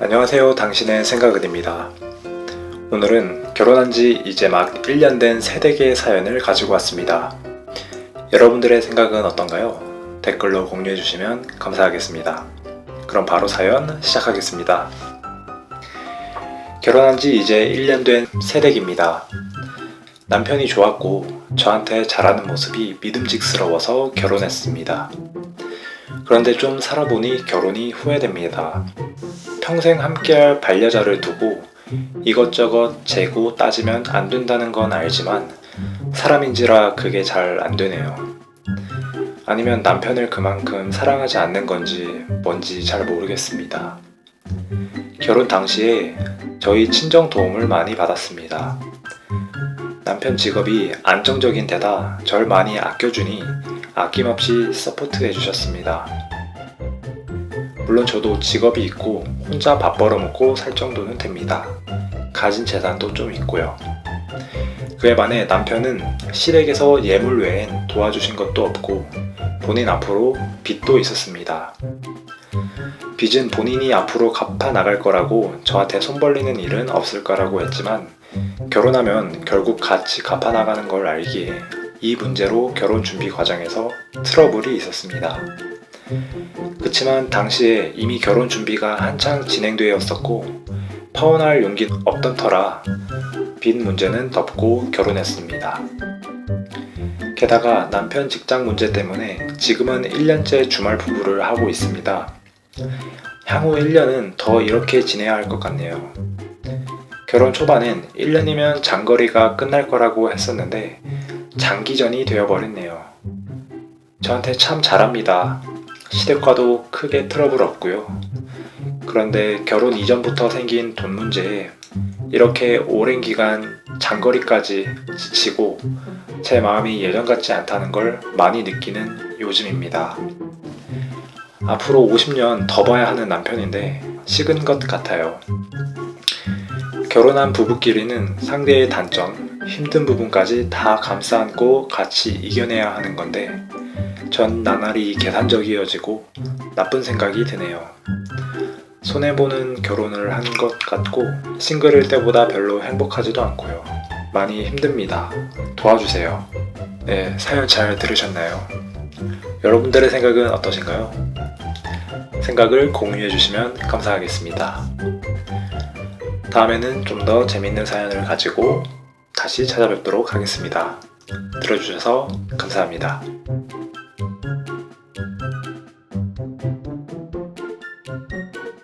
안녕하세요. 당신의 생각은입니다. 오늘은 결혼한 지 이제 막 1년 된 세대계의 사연을 가지고 왔습니다. 여러분들의 생각은 어떤가요? 댓글로 공유해 주시면 감사하겠습니다. 그럼 바로 사연 시작하겠습니다. 결혼한 지 이제 1년 된 새댁입니다. 남편이 좋았고 저한테 잘하는 모습이 믿음직스러워서 결혼했습니다. 그런데 좀 살아보니 결혼이 후회됩니다. 평생 함께할 반려자를 두고 이것저것 재고 따지면 안 된다는 건 알지만 사람인지라 그게 잘 안 되네요. 아니면 남편을 그만큼 사랑하지 않는 건지 뭔지 잘 모르겠습니다. 결혼 당시에 저희 친정 도움을 많이 받았습니다. 남편 직업이 안정적인 데다 절 많이 아껴주니 아낌없이 서포트해 주셨습니다. 물론 저도 직업이 있고 혼자 밥 벌어먹고 살 정도는 됩니다. 가진 재산도 좀 있고요. 그에 반해 남편은 시댁에서 예물 외엔 도와주신 것도 없고 본인 앞으로 빚도 있었습니다. 빚은 본인이 앞으로 갚아 나갈 거라고 저한테 손 벌리는 일은 없을 거라고 했지만 결혼하면 결국 같이 갚아 나가는 걸 알기에 이 문제로 결혼 준비 과정에서 트러블이 있었습니다. 그치만 당시에 이미 결혼 준비가 한창 진행되었었고 파혼할 용기 없던 터라 빚 문제는 덮고 결혼했습니다. 게다가 남편 직장 문제 때문에 지금은 1년째 주말 부부를 하고 있습니다. 향후 1년은 더 이렇게 지내야 할 것 같네요. 결혼 초반엔 1년이면 장거리가 끝날 거라고 했었는데 장기전이 되어버렸네요. 저한테 참 잘합니다. 시댁과도 크게 트러블 없고요. 그런데 결혼 이전부터 생긴 돈 문제에 이렇게 오랜 기간 장거리까지 지치고 제 마음이 예전 같지 않다는 걸 많이 느끼는 요즘입니다. 앞으로 50년 더 봐야 하는 남편인데 식은 것 같아요. 결혼한 부부끼리는 상대의 단점, 힘든 부분까지 다 감싸 안고 같이 이겨내야 하는 건데 전 나날이 계산적이어지고 나쁜 생각이 드네요. 손해보는 결혼을 한 것 같고 싱글일 때보다 별로 행복하지도 않고요. 많이 힘듭니다. 도와주세요. 네, 사연 잘 들으셨나요? 여러분들의 생각은 어떠신가요? 생각을 공유해 주시면 감사하겠습니다. 다음에는 좀 더 재밌는 사연을 가지고 다시 찾아뵙도록 하겠습니다. 들어주셔서 감사합니다.